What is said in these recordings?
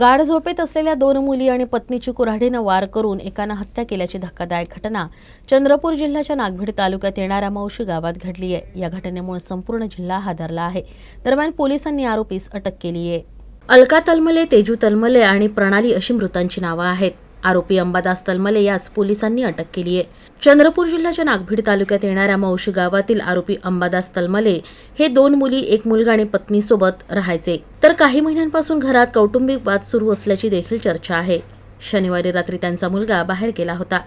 गाढ झोपेत असलेल्या दोन मुली आणि पत्नीची कुऱ्हाडीनं वार करून एकानं हत्या केल्याची धक्कादायक घटना चंद्रपूर जिल्ह्याच्या नागभीड तालुक्यात येणाऱ्या मावशी गावात घडली आहे. या घटनेमुळे संपूर्ण जिल्हा हादरला आहे. दरम्यान पोलिसांनी आरोपीस अटक केली आहे अलका तलमले तेजू तलमले आणि प्रणाली अशी मृतांची नावं आहेत. आरोपी अंबादास तलमले याच पोलिसांनी अटक केली आहे. चंद्रपूर जिल्ह्याच्या नागभीड तालुक्यात येणाऱ्या मावशी गावातील आरोपी अंबादास तलमले हे दोन मुली एक मुलगा आणि पत्नीसोबत राहायचे. तर काही महिन्यांपासून घरात कौटुंबिक वाद सुरू असल्याची देखील चर्चा आहे. शनिवारी रात्री त्यांचा मुलगा बाहेर गेला होता.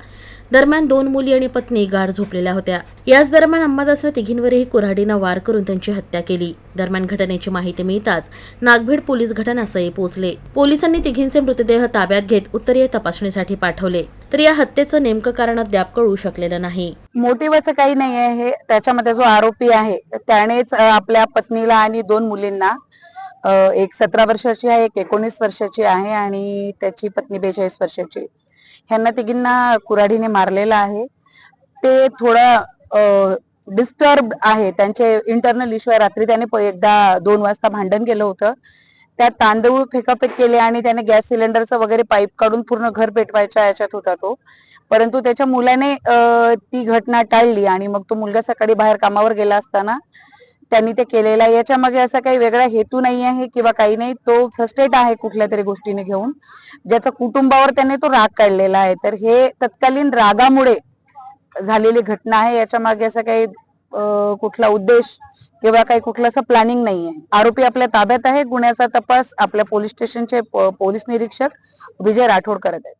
दरम्यान दोन मुली आणि पत्नी गाढ झोपलेल्या होत्या. याच दरम्यान अंबादासने तिघींवरही कुऱ्हाडीनं वार करून त्यांची हत्या केली. दरम्यान घटनेची माहिती मिळताच नागभीड पोलीस घटनास्थळी पोहोचले. पोलिसांनी तिघींचे मृतदेह ताब्यात घेत उत्तरीय तपासणीसाठी पाठवले. तर या हत्येचं नेमकं कारण अद्याप कळू शकलेलं नाही. मोटिव्ह असं काही नाही आहे हे त्याच्यामध्ये जो आरोपी आहे त्यानेच आपल्या पत्नीला आणि दोन मुलींना एक सतरा वर्षाची आहे एक एकोणीस वर्षाची आहे आणि त्याची पत्नी बेचाळीस वर्षाची. ह्यांना तिघींना कुऱ्हाडीने मारलेलं आहे. ते थोडं डिस्टर्ब आहे. त्यांचे इंटरनल इश्यू आहे. रात्री त्याने एकदा दोन वाजता भांडण केलं होतं. त्यात तांदूळ फेकाफेक केले आणि त्याने गॅस सिलेंडरचं वगैरे पाईप काढून पूर्ण घर पेटवायच्या याच्यात होता तो. परंतु त्याच्या मुलाने ती घटना टाळली आणि मग तो मुलगा सकाळी बाहेर कामावर गेला असताना त्यांनी ते केलेलं आहे. याच्या मागे असा काही वेगळा हेतू नाही आहे किंवा काही नाही. तो फ्रस्ट्रेट आहे कुठल्या तरी गोष्टीने घेऊन. ज्याचा कुटुंबावर त्याने तो राग काढलेला आहे. तर हे तत्कालीन रागामुळे झालेली घटना आहे. याच्या मागे असा काही कुठला उद्देश किंवा काही कुठलं असं प्लॅनिंग नाही आहे. आरोपी आपल्या ताब्यात आहे. गुन्ह्याचा तपास आपल्या पोलीस स्टेशनचे पोलीस निरीक्षक विजय राठोड करत आहेत.